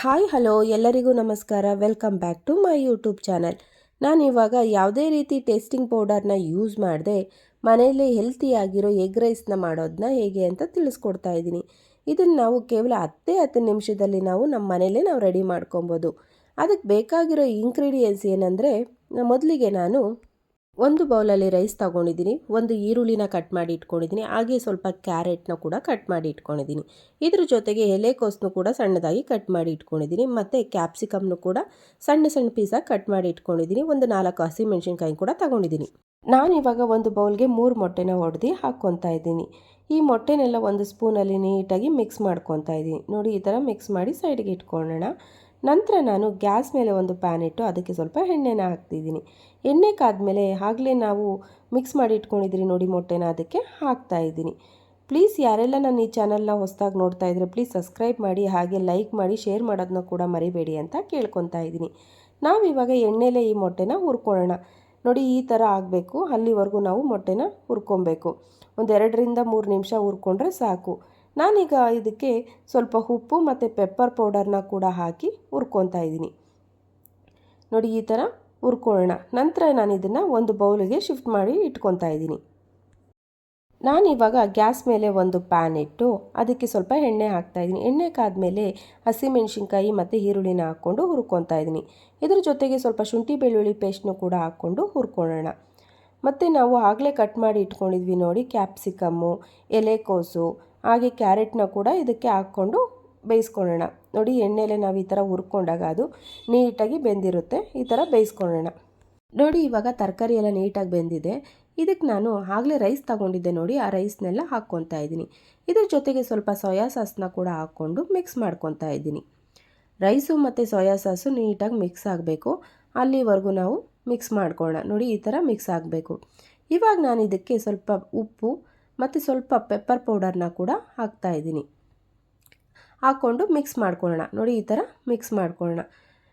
Hi, hello, ಎಲ್ಲರಿಗೂ ನಮಸ್ಕಾರ. Welcome back to my YouTube channel. ನಾನು ಇವಾಗ ಯಾವುದೇ ರೀತಿ ಟೇಸ್ಟಿಂಗ್ ಪೌಡರ್ನ ಯೂಸ್ ಮಾಡದೆ ಮನೆಯಲ್ಲಿ ಹೆಲ್ತಿಯಾಗಿರೋ ಎಗ್ ರೈಸ್ನ ಮಾಡೋದನ್ನ ಹೇಗೆ ಅಂತ ತಿಳಿಸ್ಕೊಡ್ತಾ ಇದ್ದೀನಿ. ಇದನ್ನು ನಾವು ಕೇವಲ ಹತ್ತೇ ಹತ್ತು ನಿಮಿಷದಲ್ಲಿ ನಾವು ನಮ್ಮ ಮನೆಯಲ್ಲೇ ನಾವು ರೆಡಿ ಮಾಡ್ಕೊಬೋದು. ಅದಕ್ಕೆ ಬೇಕಾಗಿರೋ ಇಂಗ್ರೀಡಿಯೆಂಟ್ಸ್ ಏನಂದರೆ, ಮೊದಲಿಗೆ ನಾನು ಒಂದು ಬೌಲಲ್ಲಿ ರೈಸ್ ತೊಗೊಂಡಿದ್ದೀನಿ, ಒಂದು ಈರುಳ್ಳಿನ ಕಟ್ ಮಾಡಿ ಇಟ್ಕೊಂಡಿದ್ದೀನಿ, ಹಾಗೆ ಸ್ವಲ್ಪ ಕ್ಯಾರೆಟ್ನ ಕೂಡ ಕಟ್ ಮಾಡಿ ಇಟ್ಕೊಂಡಿದ್ದೀನಿ. ಇದ್ರ ಜೊತೆಗೆ ಎಲೆಕೋಸನ್ನು ಕೂಡ ಸಣ್ಣದಾಗಿ ಕಟ್ ಮಾಡಿ ಇಟ್ಕೊಂಡಿದ್ದೀನಿ, ಮತ್ತು ಕ್ಯಾಪ್ಸಿಕಮ್ನು ಕೂಡ ಸಣ್ಣ ಸಣ್ಣ ಪೀಸಾಗಿ ಕಟ್ ಮಾಡಿ ಇಟ್ಕೊಂಡಿದ್ದೀನಿ, ಒಂದು ನಾಲ್ಕು ಹಸಿಮೆಣ್ಸಿನ್ಕಾಯಿ ಕೂಡ ತಗೊಂಡಿದ್ದೀನಿ. ನಾನು ಇವಾಗ ಒಂದು ಬೌಲ್ಗೆ ಮೂರು ಮೊಟ್ಟೆನ ಹೊಡೆದು ಹಾಕ್ಕೊತಾ ಇದ್ದೀನಿ. ಈ ಮೊಟ್ಟೆನೆಲ್ಲ ಒಂದು ಸ್ಪೂನಲ್ಲಿ ನೀಟಾಗಿ ಮಿಕ್ಸ್ ಮಾಡ್ಕೊತಾ ಇದ್ದೀನಿ. ನೋಡಿ, ಈ ಥರ ಮಿಕ್ಸ್ ಮಾಡಿ ಸೈಡ್ಗೆ ಇಟ್ಕೊಳ್ಳೋಣ. ನಂತರ ನಾನು ಗ್ಯಾಸ್ ಮೇಲೆ ಒಂದು ಪ್ಯಾನ್ ಇಟ್ಟು ಅದಕ್ಕೆ ಸ್ವಲ್ಪ ಎಣ್ಣೆನ ಹಾಕ್ತಿದ್ದೀನಿ. ಎಣ್ಣೆ ಕಾದ್ಮೇಲೆ ಆಗಲೇ ನಾವು ಮಿಕ್ಸ್ ಮಾಡಿ ಇಟ್ಕೊಂಡಿದ್ರಿ ನೋಡಿ ಮೊಟ್ಟೆನ, ಅದಕ್ಕೆ ಹಾಕ್ತಾ ಇದ್ದೀನಿ. ಪ್ಲೀಸ್ ಯಾರೆಲ್ಲ ನಾನು ಈ ಚಾನಲ್ನ ಹೊಸದಾಗಿ ನೋಡ್ತಾ ಇದ್ದರೆ ಪ್ಲೀಸ್ ಸಬ್ಸ್ಕ್ರೈಬ್ ಮಾಡಿ, ಹಾಗೆ ಲೈಕ್ ಮಾಡಿ, ಶೇರ್ ಮಾಡೋದನ್ನ ಕೂಡ ಮರಿಬೇಡಿ ಅಂತ ಕೇಳ್ಕೊತಾ ಇದ್ದೀನಿ. ನಾವಿವಾಗ ಎಣ್ಣೆಲೇ ಈ ಮೊಟ್ಟೆನ ಹುರ್ಕೊಳ್ಳೋಣ. ನೋಡಿ ಈ ಥರ ಆಗಬೇಕು, ಅಲ್ಲಿವರೆಗೂ ನಾವು ಮೊಟ್ಟೆನ ಹುರ್ಕೊಬೇಕು. ಒಂದೆರಡರಿಂದ ಮೂರು ನಿಮಿಷ ಹುರ್ಕೊಂಡ್ರೆ ಸಾಕು. ನಾನೀಗ ಇದಕ್ಕೆ ಸ್ವಲ್ಪ ಉಪ್ಪು ಮತ್ತು ಪೆಪ್ಪರ್ ಪೌಡರ್ನ ಕೂಡ ಹಾಕಿ ಹುರ್ಕೊತಾ ಇದ್ದೀನಿ. ನೋಡಿ ಈ ಥರ ಹುರ್ಕೊಳ್ಳೋಣ. ನಂತರ ನಾನು ಇದನ್ನು ಒಂದು ಬೌಲಿಗೆ ಶಿಫ್ಟ್ ಮಾಡಿ ಇಟ್ಕೊತಾ ಇದ್ದೀನಿ. ನಾನು ಇವಾಗ ಗ್ಯಾಸ್ ಮೇಲೆ ಒಂದು ಪ್ಯಾನ್ ಇಟ್ಟು ಅದಕ್ಕೆ ಸ್ವಲ್ಪ ಎಣ್ಣೆ ಹಾಕ್ತಾ ಇದ್ದೀನಿ. ಎಣ್ಣೆ ಕಾದ್ಮೇಲೆ ಹಸಿಮೆಣ್ಸಿನ್ಕಾಯಿ ಮತ್ತು ಈರುಳ್ಳಿನ ಹಾಕ್ಕೊಂಡು ಹುರ್ಕೊತಾ ಇದ್ದೀನಿ. ಇದ್ರ ಜೊತೆಗೆ ಸ್ವಲ್ಪ ಶುಂಠಿ ಬೆಳ್ಳುಳ್ಳಿ ಪೇಸ್ಟ್ನು ಕೂಡ ಹಾಕ್ಕೊಂಡು ಹುರ್ಕೊಳ್ಳೋಣ. ಮತ್ತು ನಾವು ಆಗಲೇ ಕಟ್ ಮಾಡಿ ಇಟ್ಕೊಂಡಿದ್ವಿ ನೋಡಿ ಕ್ಯಾಪ್ಸಿಕಮ್ಮು ಎಲೆಕೋಸು, ಹಾಗೆ ಕ್ಯಾರೆಟ್ನ ಕೂಡ ಇದಕ್ಕೆ ಹಾಕ್ಕೊಂಡು ಬೇಯಿಸ್ಕೊಳ್ಳೋಣ. ನೋಡಿ ಎಣ್ಣೆಲೆ ನಾವು ಈ ಥರ ಹುರ್ಕೊಂಡಾಗ ಅದು ನೀಟಾಗಿ ಬೆಂದಿರುತ್ತೆ. ಈ ಥರ ಬೇಯಿಸ್ಕೊಳ್ಳೋಣ. ನೋಡಿ ಇವಾಗ ತರಕಾರಿ ಎಲ್ಲ ನೀಟಾಗಿ ಬೆಂದಿದೆ. ಇದಕ್ಕೆ ನಾನು ಆಗಲೇ ರೈಸ್ ತಗೊಂಡಿದ್ದೆ ನೋಡಿ, ಆ ರೈಸ್ನೆಲ್ಲ ಹಾಕ್ಕೊತಾ ಇದ್ದೀನಿ. ಇದ್ರ ಜೊತೆಗೆ ಸ್ವಲ್ಪ ಸೋಯಾ ಸಾಸ್ನ ಕೂಡ ಹಾಕ್ಕೊಂಡು ಮಿಕ್ಸ್ ಮಾಡ್ಕೊತಾ ಇದ್ದೀನಿ. ರೈಸು ಮತ್ತು ಸೋಯಾ ಸಾಸು ನೀಟಾಗಿ ಮಿಕ್ಸ್ ಆಗಬೇಕು. ಅಲ್ಲಿವರೆಗೂ ನಾವು ಮಿಕ್ಸ್ ಮಾಡ್ಕೊಳ್ಳೋಣ. ನೋಡಿ, ಈ ಥರ ಮಿಕ್ಸ್ ಆಗಬೇಕು. ಇವಾಗ ನಾನು ಇದಕ್ಕೆ ಸ್ವಲ್ಪ ಉಪ್ಪು ಮತ್ತು ಸ್ವಲ್ಪ ಪೆಪ್ಪರ್ ಪೌಡರ್ನ ಕೂಡ ಹಾಕ್ತಾ ಇದ್ದೀನಿ. ಹಾಕ್ಕೊಂಡು ಮಿಕ್ಸ್ ಮಾಡ್ಕೊಳ್ಳೋಣ. ನೋಡಿ, ಈ ಥರ ಮಿಕ್ಸ್ ಮಾಡ್ಕೊಳ್ಳೋಣ.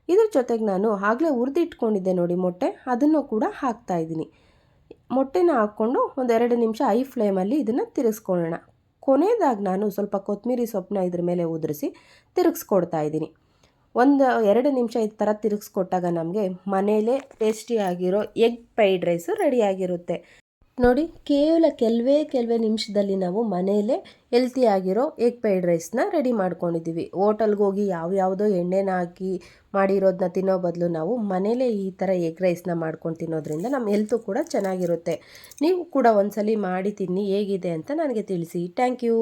ಇದ್ರ ಜೊತೆಗೆ ನಾನು ಆಗಲೇ ಹುರಿದಿಟ್ಕೊಂಡಿದ್ದೆ ನೋಡಿ ಮೊಟ್ಟೆ. ಅದನ್ನು ಕೂಡ ಹಾಕ್ತಾ ಇದ್ದೀನಿ. ಮೊಟ್ಟೆನ ಹಾಕ್ಕೊಂಡು ಒಂದು ಎರಡು ನಿಮಿಷ ಐ ಫ್ಲೇಮಲ್ಲಿ ಇದನ್ನು ತಿರುಗಿಸ್ಕೊಳ್ಳೋಣ. ಕೊನೆಯದಾಗಿ ನಾನು ಸ್ವಲ್ಪ ಕೊತ್ತಂಬರಿ ಸೊಪ್ಪನ್ನ ಇದ್ರ ಮೇಲೆ ಉದುರಿಸಿ ತಿರುಗಿಸ್ಕೊಡ್ತಾ ಇದ್ದೀನಿ. ಒಂದು, ಎರಡು ನಿಮಿಷ ಈ ಥರ ತಿರುಗಿಸ್ಕೊಟ್ಟಾಗ ನಮಗೆ ಮನೆಯಲ್ಲೇ ಟೇಸ್ಟಿಯಾಗಿರೋ ಎಗ್ ಫ್ರೈಡ್ ರೈಸು ರೆಡಿಯಾಗಿರುತ್ತೆ ನೋಡಿ, ಕೇವಲ ಕೆಲವೇ ಕೆಲವೇ ನಿಮಿಷದಲ್ಲಿ ನಾವು ಮನೆಯಲ್ಲೇ ಹೆಲ್ತಿಯಾಗಿರೋ ಎಗ್ ಫ್ರೈಡ್ ರೈಸ್ನ ರೆಡಿ ಮಾಡ್ಕೊಂಡಿದ್ದೀವಿ ಹೋಟೆಲ್ಗೆ ಹೋಗಿ ಯಾವ್ಯಾವುದೋ ಎಣ್ಣೆನ ಹಾಕಿ ಮಾಡಿರೋದನ್ನ ತಿನ್ನೋ ಬದಲು ನಾವು ಮನೇಲೇ ಈ ಥರ ಎಗ್ ರೈಸ್ನ ಮಾಡ್ಕೊಂಡು ತಿನ್ನೋದ್ರಿಂದ ನಮ್ಮ ಹೆಲ್ತು ಕೂಡ ಚೆನ್ನಾಗಿರುತ್ತೆ. ನೀವು ಕೂಡ ಒಂದ್ಸಲಿ ಮಾಡಿ ತಿನ್ನಿ, ಹೇಗಿದೆ ಅಂತ ನನಗೆ ತಿಳಿಸಿ. Thank you